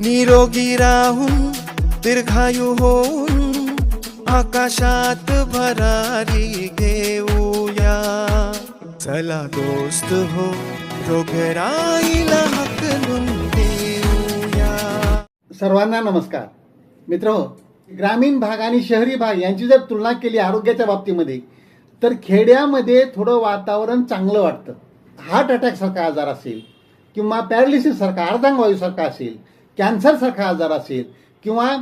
निरोगी राहून दीर्घायू होऊन आकाशात भरारी घेऊया. चला दोस्त हो रोगराईला हकलून देऊया. सर्वांना नमस्कार. मित्र हो, ग्रामीण भाग आणि शहरी भाग यांची जर तुलना केली आरोग्याच्या बाबतीमध्ये तर खेड्यामध्ये थोडं वातावरण चांगलं वाटतं. हार्ट अटॅकसारखा आजार असेल किंवा पॅरालिसिससारखा अर्धांगवायूसारखा असेल कॅन्सरसारखा आजार असेल किंवा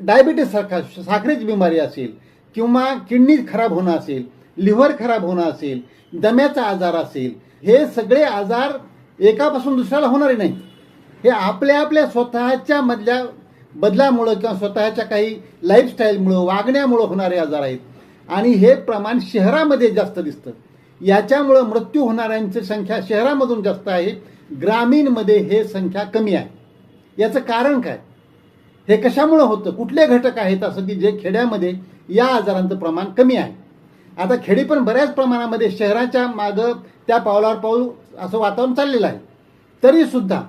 डायबिटीससारखा साखरेची बिमारी असेल किंवा किडनी खराब होणं असेल लिव्हर खराब होणं असेल दम्याचा आजार असेल हे सगळे आजार एकापासून दुसऱ्याला होणारे नाही हे आपल्या आपल्या स्वतःच्या मधल्या बदलामुळं किंवा स्वतःच्या काही लाईफस्टाईलमुळं वागण्यामुळं होणारे आजार आहेत. आणि हे प्रमाण शहरामध्ये जास्त दिसतं. याच्यामुळं मृत्यू होणाऱ्यांची संख्या शहरामधून जास्त आहे. ग्रामीणमध्ये हे संख्या कमी आहे. याचं कारण काय? हे कशामुळं होतं? कुठले घटक आहेत असं की जे खेड्यामध्ये या आजारांचं प्रमाण कमी आहे? आता खेडी पण बऱ्याच प्रमाणामध्ये शहराच्या मागं त्या पावलावर पाऊल असं वातावरण चाललेलं आहे. तरीसुद्धा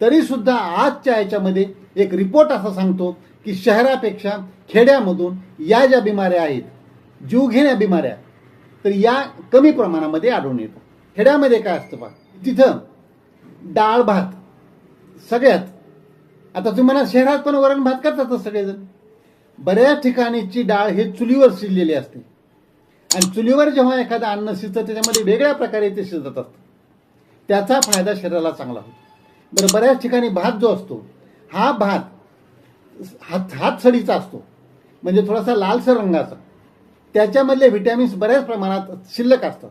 तरीसुद्धा आजच्या याच्यामध्ये एक रिपोर्ट असा सांगतो की शहरापेक्षा खेड्यामधून या ज्या बिमाऱ्या आहेत जीवघेण्या बिमाऱ्या तर या कमी प्रमाणामध्ये आढळून येतात. खेड्यामध्ये काय असतं पहा तिथं डाळ भात सगळ्यात. आता तुम्ही म्हणा शहरात पण वरण भात करतात सगळेजण. बऱ्याच ठिकाणीची डाळ हे चुलीवर शिजलेली असते. आणि चुलीवर जेव्हा एखादं अन्न शिजतं त्याच्यामध्ये वेगळ्या प्रकारे ते शिजत असतं. त्याचा फायदा शरीराला चांगला होतो. बरं बऱ्याच ठिकाणी भात जो असतो हा भात हात हातसडीचा असतो. म्हणजे थोडासा लालसर रंगाचा. त्याच्यामधले व्हिटॅमिन्स बऱ्याच प्रमाणात शिल्लक असतात.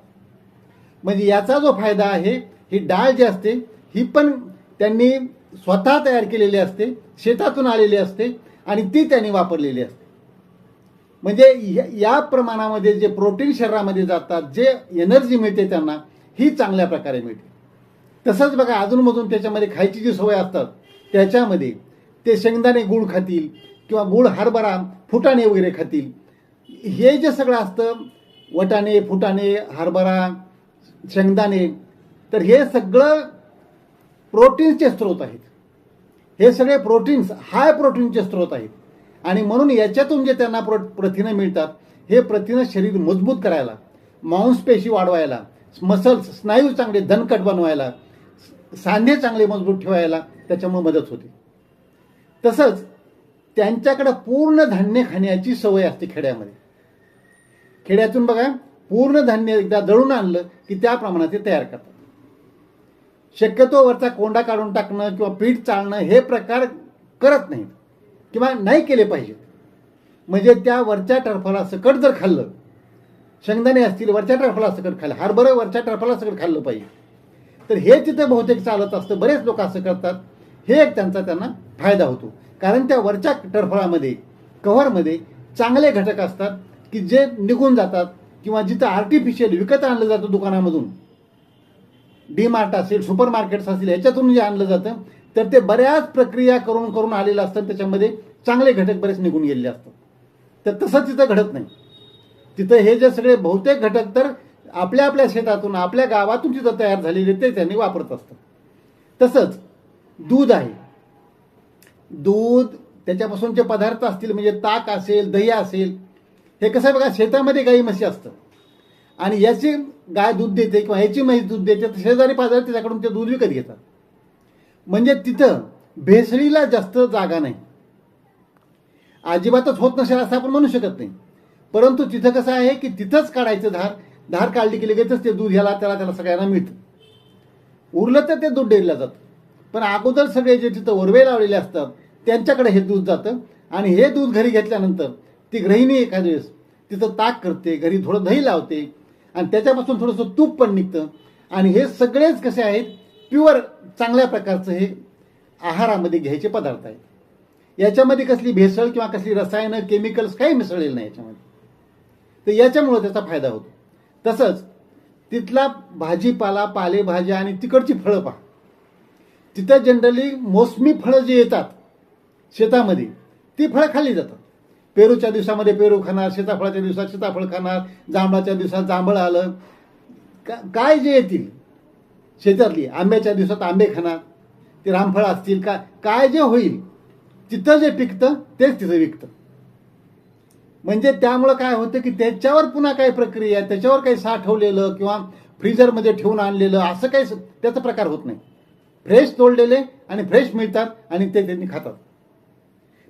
म्हणजे याचा जो फायदा आहे ही डाळ जी असते ही पण त्यांनी स्वतः तयार केलेली असते शेतातून आलेली असते आणि ती त्यांनी वापरलेली असते. म्हणजे या- या प्रमाणामध्ये जे प्रोटीन शरीरामध्ये जातात जे एनर्जी मिळते त्यांना ही चांगल्या प्रकारे मिळते. तसंच बघा अजूनमधून त्याच्यामध्ये खायची जी सवय असतात त्याच्यामध्ये ते शेंगदाणे गुळ खातील किंवा गुळ हरभरा फुटाणे वगैरे खातील. हे जे सगळं असतं वटाणे फुटाणे हरभरा शेंगदाणे तर हे सगळं प्रोटीन्सचे स्रोत आहेत. हे सगळे प्रोटीन्स हाय प्रोटीनचे स्रोत आहेत. आणि म्हणून याच्यातून जे त्यांना प्रो प्रथिनं मिळतात हे प्रथिनं शरीर मजबूत करायला मांसपेशी वाढवायला मसल्स स्नायू चांगले धनकट बनवायला सांधे चांगले मजबूत ठेवायला त्याच्यामुळे मदत होते. तसंच त्यांच्याकडे पूर्ण धान्य खाण्याची सवय असते खेड्यामध्ये. खेड्यातून बघा पूर्ण धान्य एकदा दळून आणलं की त्या प्रमाणात ते तयार करतात. शक्यतो वरचा कोंडा काढून टाकणं किंवा पीठ चालणं हे प्रकार करत नाहीत किंवा नाही केले पाहिजेत. म्हणजे त्या वरच्या टरफला सकट जर खाल्लं शेंगदाणे असतील वरच्या टरफला सकट खाल्लं हरभरं वरच्या टरफला सकट खाल्लं पाहिजे. तर हे तिथे बहुतेक चालत असतं बरेच लोक असं करतात. हे एक त्यांचा त्यांना फायदा होतो. कारण त्या वरच्या टरफळामध्ये कव्हरमध्ये चांगले घटक असतात की जे निघून जातात किंवा जिथं आर्टिफिशियल विकत आणलं जातं दुकानामधून डी मार्ट असेल सुपर मार्केट्स असतील याच्यातून जे आणलं जातं तर ते बऱ्याच प्रक्रिया करून करून आलेलं असतं त्याच्यामध्ये चांगले घटक बरेच निघून गेलेले असतात. तर तसं तिथं घडत नाही. तिथं हे जे सगळे बहुतेक घटक तर आपल्या आपल्या शेतातून आपल्या गावातून तिथं तयार झालेले ते त्यांनी वापरत असतात. तसंच दूध आहे. दूध त्याच्यापासूनचे पदार्थ असतील म्हणजे ताक असेल दही असेल हे कसं आहे बघा शेतामध्ये गाई म्हशी असतं आणि याची गाय दूध देते किंवा ह्याची म्हैस दूध देते तर शेजारी पाजारी त्याच्याकडून ते दूध विकत घेतात. म्हणजे तिथं भेसळीला जास्त जागा नाही. अजिबातच होत नसेल असं आपण म्हणू शकत नाही. परंतु तिथं कसं आहे की तिथंच काढायचं धार धार काढली की लगेचच ते दूध ह्याला त्याला त्याला सगळ्यांना मिळतं. उरलं तर ते दूध डेरीला जातं. पण अगोदर सगळे जे तिथं ओरवे लावलेले असतात त्यांच्याकडे हे दूध जातं. आणि हे दूध घरी घेतल्यानंतर ती गृहिणी एखाद्या वेळेस तिथं ताक करते घरी थोडं दही लावते आणि त्याच्यापासून थोडंसं तूप पण निघतं. आणि हे सगळेच कसे आहेत? प्युअर चांगल्या प्रकारचं हे आहारामध्ये घ्यायचे पदार्थ आहेत. याच्यामध्ये कसली भेसळ किंवा कसली रसायनं केमिकल्स काही मिसळलेलं नाही याच्यामध्ये. तर याच्यामुळं त्याचा फायदा होतो. तसंच तिथला भाजीपाला पालेभाज्या आणि तिकडची फळं पहा. तिथं जनरली मोसमी फळं जी येतात शेतामध्ये ती फळं खाल्ली जातात. पेरूच्या दिवसामध्ये पेरू खाणार सीताफळाच्या दिवसात सीताफळ खाणार जांभळाच्या दिवसात जांभळ आलं. का- काय जे येतील? शेतातली आंब्याच्या दिवसात आंबे खाणार. ते रामफळ असतील का? काय जे होईल तिथं जे पिकतं तेच तिथं विकतं. म्हणजे त्यामुळं काय होतं की त्याच्यावर पुन्हा काही प्रक्रिया त्याच्यावर काही साठवलेलं किंवा फ्रीजरमध्ये ठेवून आणलेलं असं काही त्याचा प्रकार होत नाही. फ्रेश तोडलेले आणि फ्रेश मिळतात आणि ते त्यांनी खातात.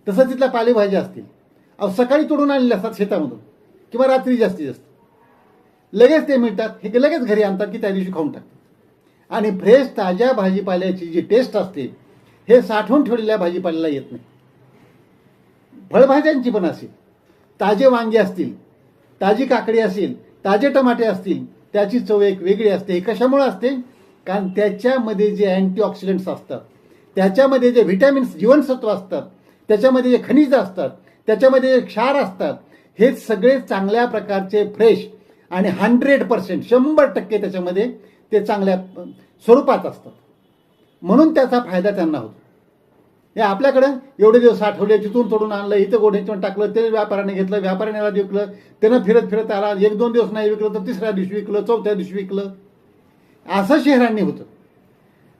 तसं तिथल्या पालेभाज्या असतील. अहो सकाळी तोडून आणले असतात शेतामधून. किंवा रात्री जास्तीत जास्त. लगेच ते मिळतात हे लगेच घरी आणतात की त्या दिवशी खाऊन टाकतात. आणि फ्रेश ताज्या भाजीपाल्याची जी टेस्ट असते हे साठवून ठेवलेल्या भाजीपाल्याला येत नाही. फळभाज्यांची पण असेल ताजे वांगे असतील ताजी काकडी असेल ताजे टमाटे असतील त्याची चव एक वेगळी असते. हे कशामुळे असते? कारण त्याच्यामध्ये जे अँटीऑक्सिडंट्स असतात त्याच्यामध्ये जे व्हिटॅमिन्स जीवनसत्व असतात त्याच्यामध्ये जे खनिज असतात त्याच्यामध्ये जे क्षार असतात. हे सगळे चांगल्या प्रकारचे फ्रेश आणि हंड्रेड पर्सेंट शंभर टक्के त्याच्यामध्ये ते चांगल्या स्वरूपात असतात. म्हणून त्याचा फायदा त्यांना होतो. हे आपल्याकडं एवढे दिवस साठवले तिथून तोडून आणलं इथं गोठ्यातून टाकलं ते व्यापाऱ्याने घेतलं व्यापाऱ्याने याला विकलं त्यानं फिरत फिरत आला एक दोन दिवस नाही विकलं तर तिसऱ्या दिवशी विकलं चौथ्या दिवशी विकलं. असं शहरांनी होतं.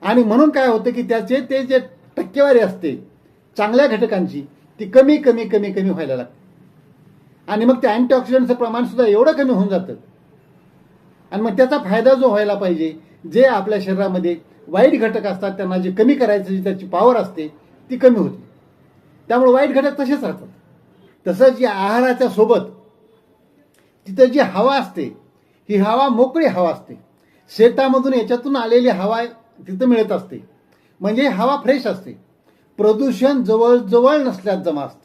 आणि म्हणून काय होतं की त्याचे ते जे टक्केवारी असते चांगल्या घटकांची ती कमी कमी कमी कमी व्हायला लागते. आणि मग ते अँटीऑक्सिडंटचं प्रमाण सुद्धा एवढं कमी होऊन जातं. आणि मग त्याचा फायदा जो व्हायला पाहिजे जे आपल्या शरीरामध्ये वाईट घटक असतात त्यांना जे कमी करायचं जी त्याची पॉवर असते ती कमी होते. त्यामुळे वाईट घटक तसेच राहतात. तसंच या आहाराच्या सोबत तिथं जी हवा असते ही हवा मोकळी हवा असते. शेतामधून याच्यातून आलेली हवा तिथं मिळत असते. म्हणजे हवा फ्रेश असते. प्रदूषण जवळजवळ नसल्यात जमा असतं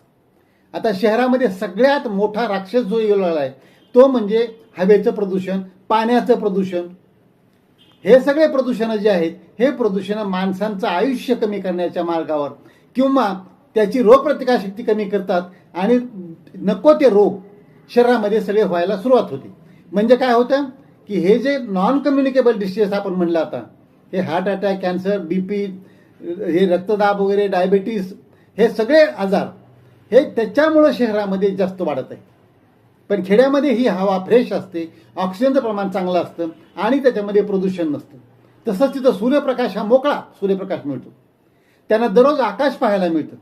आता शहरामध्ये सगळ्यात मोठा राक्षस जो येऊ आहे तो म्हणजे हवेचं प्रदूषण पाण्याचं प्रदूषण. हे सगळे प्रदूषणं जे आहेत हे प्रदूषणं माणसांचं आयुष्य कमी करण्याच्या मार्गावर किंवा त्याची रोगप्रतिकारशक्ती कमी करतात आणि नको ते रोग शरीरामध्ये सगळे व्हायला सुरुवात होते. म्हणजे काय होतं की हे जे नॉन कम्युनिकेबल डिसीजेस आपण म्हणलं आता हे heart attack cancer B P हे रक्तदाब वगैरे डायबेटीस हे सगळे आजार हे त्याच्यामुळं शहरामध्ये जास्त वाढत आहे. पण खेड्यामध्ये ही हवा फ्रेश असते ऑक्सिजनचं प्रमाण चांगलं असतं आणि त्याच्यामध्ये प्रदूषण नसतं. तसंच तिथं सूर्यप्रकाश हा मोकळा सूर्यप्रकाश मिळतो. त्यांना दररोज आकाश पाहायला मिळतं.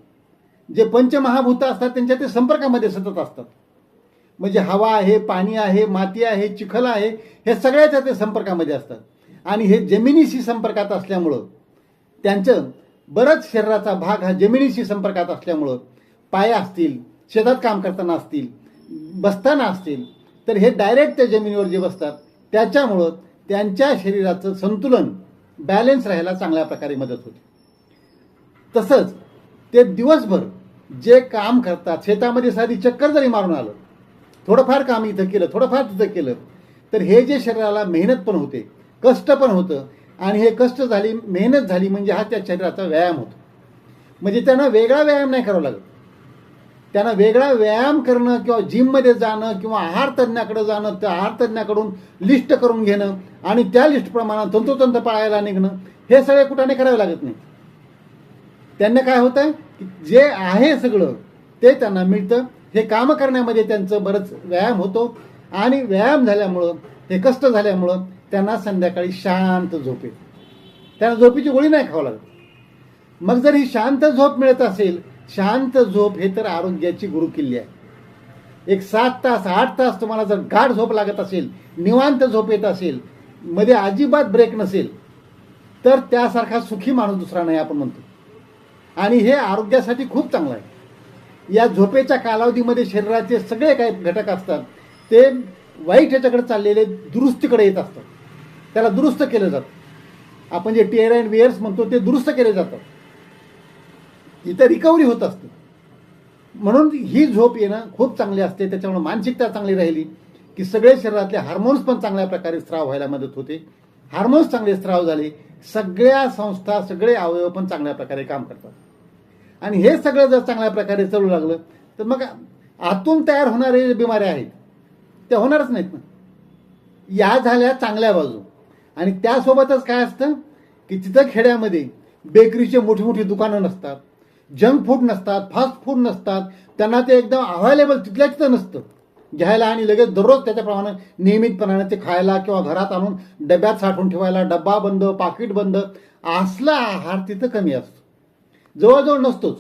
जे पंचमहाभूत असतात त्यांच्या ते संपर्कामध्ये सतत असतात. म्हणजे हवा आहे पाणी आहे माती आहे चिखल आहे हे सगळ्याच्या ते संपर्कामध्ये असतात. आणि हे जमिनीशी संपर्कात असल्यामुळं त्यांचं बरंच शरीराचा भाग हा जमिनीशी संपर्कात असल्यामुळं पाय असतील शेतात काम करताना असतील बसताना असतील तर हे डायरेक्ट त्या जमिनीवर जे बसतात त्याच्यामुळं त्यांच्या शरीराचं संतुलन बॅलेन्स राहायला चांगल्या प्रकारे मदत होते. तसंच ते दिवसभर जे काम करतात शेतामध्ये साधी चक्कर जरी मारून आलं थोडंफार काम इथं केलं थोडंफार तिथं केलं तर हे जे शरीराला मेहनत पण होते कष्ट पण होतं आणि हे कष्ट झाली मेहनत झाली म्हणजे हा त्या शरीराचा व्यायाम होतो. म्हणजे त्यांना वेगळा व्यायाम नाही करावा लागत. त्यांना वेगळा व्यायाम करणं किंवा जिममध्ये जाणं किंवा आहार तज्ज्ञाकडे जाणं त्या आहार तज्ज्ञाकडून लिस्ट करून घेणं आणि त्या लिस्टप्रमाणे तंतोतंत पाळायला निघणं हे सगळे कुठाने करावे लागत नाही. त्यांना काय होतं की जे आहे सगळं ते त्यांना मिळतं. हे काम करण्यामध्ये त्यांचं बरंच व्यायाम होतो. आणि व्यायाम झाल्यामुळं हे कष्ट झाल्यामुळं त्यांना संध्याकाळी शांत झोप येते. त्यांना झोपेची गोळी नाही खावं लागत. मग जर ही शांत झोप मिळत असेल शांत झोप हे तर आरोग्याची गुरुकिल्ली आहे. एक सात तास आठ तास तुम्हाला जर गाढ झोप लागत असेल निवांत झोप येत असेल मध्ये अजिबात ब्रेक नसेल तर त्यासारखा सुखी माणूस दुसरा नाही आपण म्हणतो. आणि हे आरोग्यासाठी खूप चांगलं आहे. या झोपेच्या कालावधीमध्ये शरीराचे सगळे काही घटक असतात ते वाईट ह्याच्याकडे चाललेले दुरुस्तीकडे येत असतात. त्याला दुरुस्त केलं जातं. आपण जे टेअर अँड वेअर्स म्हणतो ते दुरुस्त केले जातात इथं रिकव्हरी होत असते. म्हणून ही झोप येणं खूप चांगली असते. त्याच्यामुळे मानसिकता चांगली राहिली की सगळे शरीरातले हार्मोन्स पण चांगल्या प्रकारे स्त्राव व्हायला मदत होते. हार्मोन्स चांगले स्त्राव झाले. सगळ्या संस्था सगळे अवयव पण चांगल्या प्रकारे काम करतात. आणि हे सगळं जर चांगल्या प्रकारे चालू लागलं तर मग आतून तयार होणारे जे बिमाऱ्या आहेत त्या होणारच नाहीत ना. या झाल्या चांगल्या बाजू. आणि त्यासोबतच काय असतं की तिथं खेड्यामध्ये बेकरीचे मोठी मोठी दुकानं नसतात जंक फूड नसतात फास्ट फूड नसतात त्यांना ते एकदम अवेलेबल तिथल्या तिथं नसतं. घ्यायला आणि लगेच दररोज त्याच्याप्रमाणे नियमितपणाने ते खायला किंवा घरात आणून डब्यात साठवून ठेवायला डब्बा बंद पाकिट बंद असला आहार तिथं कमी असतो. जवळजवळ नसतोच.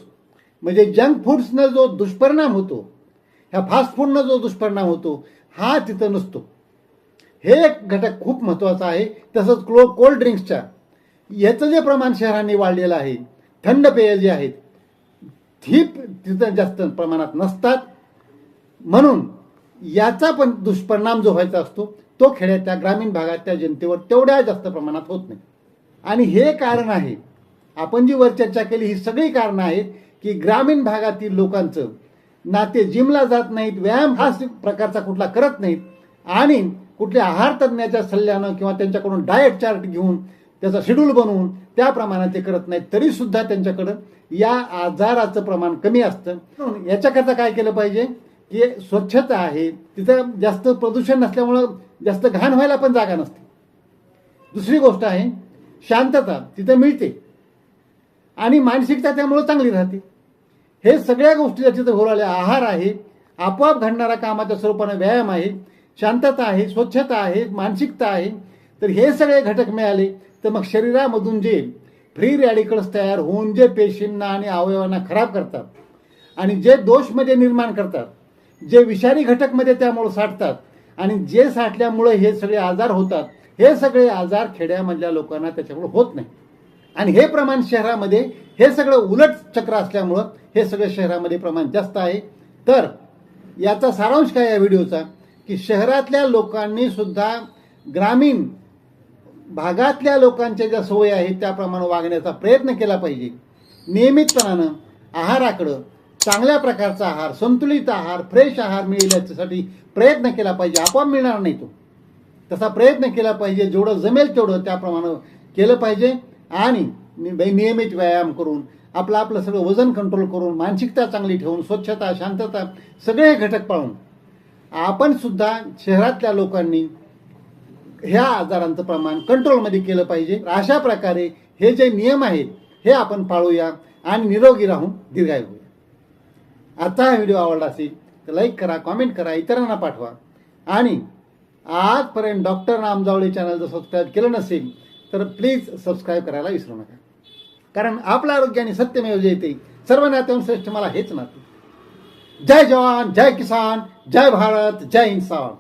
म्हणजे जंक फूड्सनं जो दुष्परिणाम होतो ह्या फास्ट फूडनं जो दुष्परिणाम होतो हा तिथं नसतो. हे एक घटक खूप महत्त्वाचा आहे तसंच क्लो कोल्ड ड्रिंक्सच्या याचं जे प्रमाण शहरांनी वाढलेलं आहे थंड पेय जे आहेत ही तिथं जास्त प्रमाणात नसतात. म्हणून याचा पण दुष्परिणाम जो व्हायचा असतो तो खेड्याच्या ग्रामीण भागातल्या जनतेवर तेवढ्या जास्त प्रमाणात होत नाही. आणि हे कारण आहे आपण जी वर चर्चा केली ही सगळी कारणं आहेत की ग्रामीण भागातील लोकांचं नाते जिमला जात नाहीत व्यायाम हा प्रकारचा कुठला करत नाहीत. आणि कुठल्या आहार तज्ज्ञाच्या सल्ल्यानं किंवा त्यांच्याकडून डाएट चार्ट घेऊन त्याचा शेड्यूल बनवून त्याप्रमाणे ते करत नाहीत तरी सुद्धा त्यांच्याकडं या आजाराचं प्रमाण कमी असतं. म्हणून याच्याकरता काय केलं पाहिजे की स्वच्छता आहे तिथं जास्त प्रदूषण नसल्यामुळं जास्त घाण व्हायला पण जागा नसते. दुसरी गोष्ट आहे शांतता तिथं मिळते. आणि मानसिकता त्यामुळं चांगली राहते. हे सगळ्या गोष्टी ज्या तिथं घोराळल्या आहार आहे आपोआप घडणारा कामाच्या स्वरूपाने व्यायाम आहे शांतता आहे स्वच्छता आहे मानसिकता आहे. तर हे सगळे घटक मिळाले तर मग शरीरामधून जे फ्री रॅडिकल्स तयार होऊन जे पेशींना आणि अवयवांना खराब करतात आणि जे दोषमध्ये निर्माण करतात जे विषारी घटकमध्ये त्यामुळे साठतात आणि जे साठल्यामुळे हे सगळे आजार होतात हे सगळे आजार खेड्यामधल्या लोकांना त्याच्यामुळे होत नाही. आणि हे प्रमाण शहरामध्ये हे सगळं उलट चक्र असल्यामुळं हे सगळं शहरामध्ये प्रमाण जास्त आहे. तर याचा सारांश काय या व्हिडिओचा? की शहरातल्या लोकांनी सुद्धा ग्रामीण भागातल्या लोकांच्या ज्या सवयी आहेत त्याप्रमाणे वागण्याचा प्रयत्न केला पाहिजे. नियमितपणानं आहाराकडं चांगल्या प्रकारचा आहार संतुलित आहार फ्रेश आहार मिळेल याच्यासाठी प्रयत्न केला पाहिजे. आपोआप मिळणार नाही तो. तसा प्रयत्न केला पाहिजे जेवढं जमेल तेवढं त्याप्रमाणे केलं पाहिजे. आणि नियमित व्यायाम करून आपलं आपलं सगळं वजन कंट्रोल करून मानसिकता चांगली ठेवून स्वच्छता शांतता सगळे घटक पाळून आपण सुद्धा शहरातल्या लोकांनी ह्या आजारांचं प्रमाण कंट्रोलमध्ये केलं पाहिजे. अशा प्रकारे हे जे नियम आहेत हे आपण पाळूया आणि निरोगी राहून दीर्घायू. होऊया आता हा व्हिडिओ आवडला असेल तर लाईक करा कॉमेंट करा इतरांना पाठवा. आणि आजपर्यंत डॉक्टर नामजावळे चॅनल जर सबस्क्राईब केलं नसेल तर प्लीज सबस्क्राईब करायला विसरू नका. कारण आपलं आरोग्य आणि सत्यमेव जयते सर्व नात्याहून श्रेष्ठ मला हेच नाते. जय जवान जय किसान जय भारत जय इन्सान